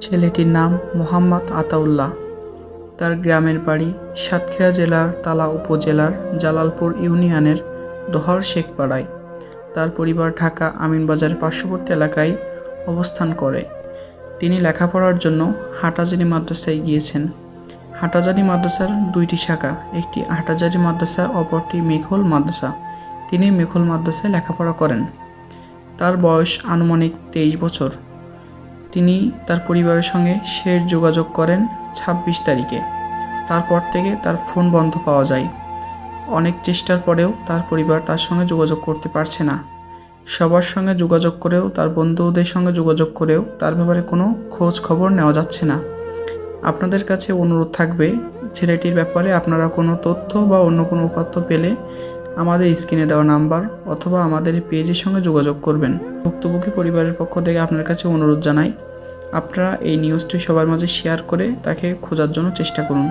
ছেলেটির নাম মোহাম্মদ আতাউল্লাহ। তার গ্রামের বাড়ি সাতক্ষীরা জেলার তালা উপজেলার জালালপুর ইউনিয়নের দহর শেখপাড়ায়। তার পরিবার ঢাকা আমিনবাজারের পার্শ্ববর্তী এলাকায় অবস্থান করে। তিনি লেখাপড়ার জন্য হাটাজারি মাদ্রাসায় গিয়েছেন। হাটাজারি মাদ্রাসার দুইটি শাখা, একটি হাটাজারি মাদ্রাসা, অপরটি মেঘল মাদ্রাসা। তিনি মেঘল মাদ্রাসায় লেখাপড়া করেন। তার বয়স আনুমানিক তেইশ বছর। তিনি তার পরিবারের সঙ্গে শেষ যোগাযোগ করেন ছাব্বিশ তারিখে। তারপর থেকে তার ফোন বন্ধ পাওয়া যায়। অনেক চেষ্টার পরেও তার পরিবার তার সঙ্গে যোগাযোগ করতে পারছে না। সবার সঙ্গে যোগাযোগ করেও, তার বন্ধুদের সঙ্গে যোগাযোগ করেও তার ব্যাপারে কোনো খোঁজ খবর নেওয়া যাচ্ছে না। আপনাদের কাছে অনুরোধ থাকবে, ছেলেটির ব্যাপারে আপনারা কোনো তথ্য বা অন্য কোনো উপাত্ত পেলে আমাদের স্ক্রিনে দেওয়া নাম্বার অথবা আমাদের পেজের সঙ্গে যোগাযোগ করবেন। ভুক্তভোগী পরিবারের পক্ষ থেকে আপনার কাছে অনুরোধ জানাই, আপনারা এই নিউজটি সবার মাঝে শেয়ার করে তাকে খোঁজার জন্য চেষ্টা করুন।